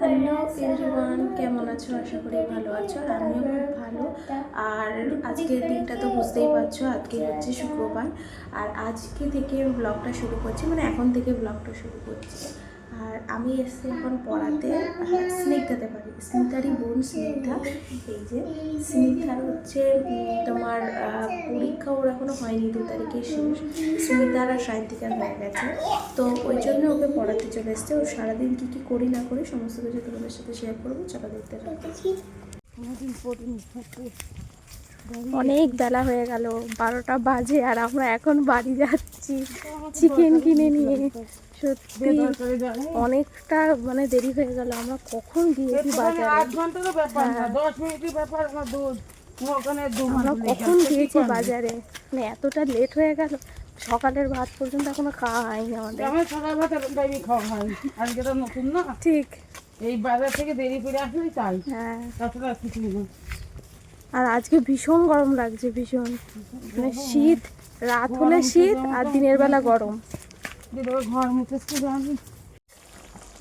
Hello everyone, কেমন আছো? আশা করি ভালো আছো আর আমিও খুব ভালো। আর আজকের দিনটা তো বুঝতেই পারছ আজকে হচ্ছে শুক্রবার। আর আজকে থেকে ব্লগটা শুরু করছি মানে এখন থেকে ব্লগটা শুরু করছি। আর আমি এসছি এখন পড়াতে স্নিগ্ধাতে পারি। স্নিগ্ধারই বোন স্নিগ্ধা। এই যে, স্নিগ্ধার হচ্ছে তোমার পরীক্ষা ওর এখনও হয়নি, দু তারিখে শেষ। স্মিতার আর সাহিত্যিকার হয়ে গেছে। তো ওই জন্য ওকে পড়াতে চলে এসছে। ও সারাদিন কী কী করি না করি, সমস্ত কিছু তোমাদের সাথে শেয়ার করব। চলো দেখতে থাকো। অনেক বেলা হয়ে গেল বারোটা বাজে আর আমরা এখন বাড়ি যাচ্ছি চিকেন কিনে নিয়ে। সত্যি অনেকটা মানে দেরি হয়ে গেল আমরা কখন গিয়েছি বাজারে? ব্যাপার আমার কখন গিয়েছি বাজারে? মানে এতটা লেট হয়ে গেল সকালের ভাত পর্যন্ত এখনও খাওয়া হয়নি আমাদের সকাল ভাত খাওয়া হয় আজকে তো নতুন না। ঠিক। এই বাজার থেকে দেরি করে আসলেই চাই হ্যাঁ। তাছাড়া কিছু না। আর আজকে ভীষণ গরম লাগছে ভীষণ। মানে শীত রাত হলে শীত আর দিনের বেলা গরম। ঘর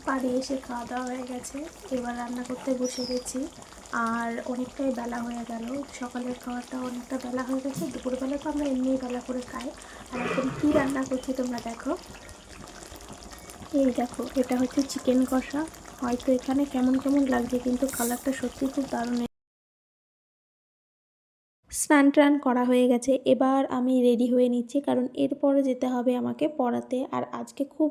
বাড়ি এসে খাওয়া দাওয়া হয়ে গেছে এবার রান্না করতে বসে গেছি। আর অনেকটাই বেলা হয়ে গেল সকালের খাওয়াটা অনেকটা বেলা হয়ে গেছে দুপুরবেলা তো আমরা এমনি বেলা করে খাই। আর এখন কী রান্না করছি তোমরা দেখো। এই দেখো এটা হচ্ছে চিকেন কষা। হয়তো এখানে কেমন কেমন লাগছে কিন্তু কালারটা সত্যি খুব দারুণ স্নান টান করা হয়ে গেছে। এবার আমি রেডি হয়ে নিচ্ছি, কারণ এরপরে যেতে হবে আমাকে পড়াতে। আর আজকে খুব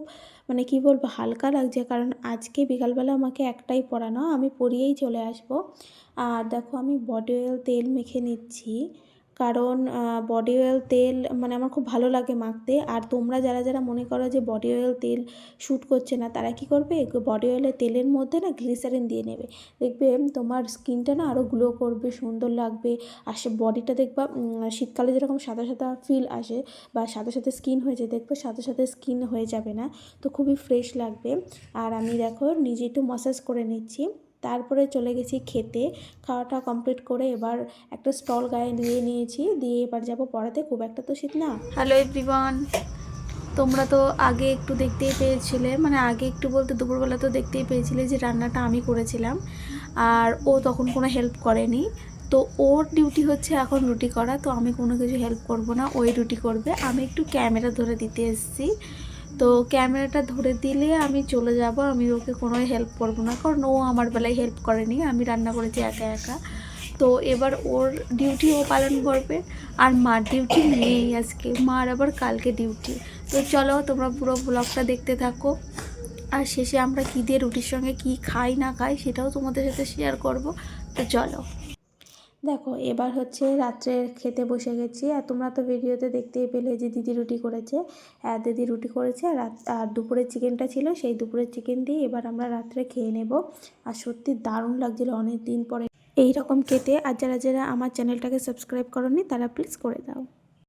মানে কি বলব, হালকা লাগছে, কারণ আজকে বিকালবেলা আমাকে একটাই পড়ানো, আমি পড়িয়েই চলে আসব। আর দেখো, আমি বডি অয়েল তেল মেখে নিচ্ছি। কারণ বডি অয়েল তেল মানে আমার খুব ভালো লাগে মাখতে। আর তোমরা যারা যারা মনে করো যে বডি অয়েল তেল শ্যুট করছে না, তারা কি করবে? বডি অয়েলের তেলের মধ্যে না গ্লিসারিন দিয়ে নেবে। দেখবে তোমার স্কিনটা না আরও গ্লো করবে, সুন্দর লাগবে। আর সে বডিটা দেখবা শীতকালে যেরকম সাদা সাদা ফিল আসে বা সাথে সাথে স্কিন হয়ে যায়, দেখবে সাথে সাথে স্কিন হয়ে যাবে না। তো খুবই ফ্রেশ লাগবে। আর আমি দেখো নিজে একটু মাসাজ করে নিচ্ছি। তারপরে চলে গেছি খেতে। খাওয়াটা কমপ্লিট করে এবার একটা স্টল গায়ে দিয়ে নিয়েছি। দিয়ে এবার যাব পড়াতে। খুব একটা তো শীত না। হ্যালো এভরিওয়ান তোমরা তো আগে একটু দেখতেই পেয়েছিলে মানে আগে একটু বলতে দুপুরবেলা তো দেখতেই পেয়েছিলে যে রান্নাটা আমি করেছিলাম। আর ও তখন কোনো হেল্প করেনি। তো ওর ডিউটি হচ্ছে এখন রুটি করা। তো আমি কোনো কিছু হেল্প করব না। ওই রুটি করবে। আমি একটু ক্যামেরা ধরে দিতে এসেছি। তো ক্যামেরাটা ধরে দিলে আমি চলে যাব, আমি ওকে কোনো হেল্প করব না, কারণ ও আমার বেলায় হেল্প করেনি, আমি রান্না করেছি একা একা। তো এবার ওর ডিউটি ও পালন করবে, আর মার ডিউটি নেই আজকে, মার আবার কালকে ডিউটি তো চলো তোমরা পুরো ব্লগটা দেখতে থাকো, আর শেষে আমরা কী দিয়ে রুটির সঙ্গে কী খাই না খাই সেটাও তোমাদের সাথে শেয়ার করব। তো চলো। দেখো, এবার হচ্ছে রাত্রে খেতে বসে গেছি। আর তোমরা তো ভিডিওতে দেখতেই পেলে যে দিদি রুটি করেছে। হ্যাঁ দিদি রুটি করেছে আর আর দুপুরের চিকেনটা ছিল, সেই দুপুরের চিকেন দিয়ে এবার আমরা রাত্রে খেয়ে নেব। আর সত্যি দারুণ লাগছিল অনেক দিন পরে। এই রকম খেতে। আর যারা যারা আমার চ্যানেলটাকে সাবস্ক্রাইব করনি, তারা প্লিজ করে দাও।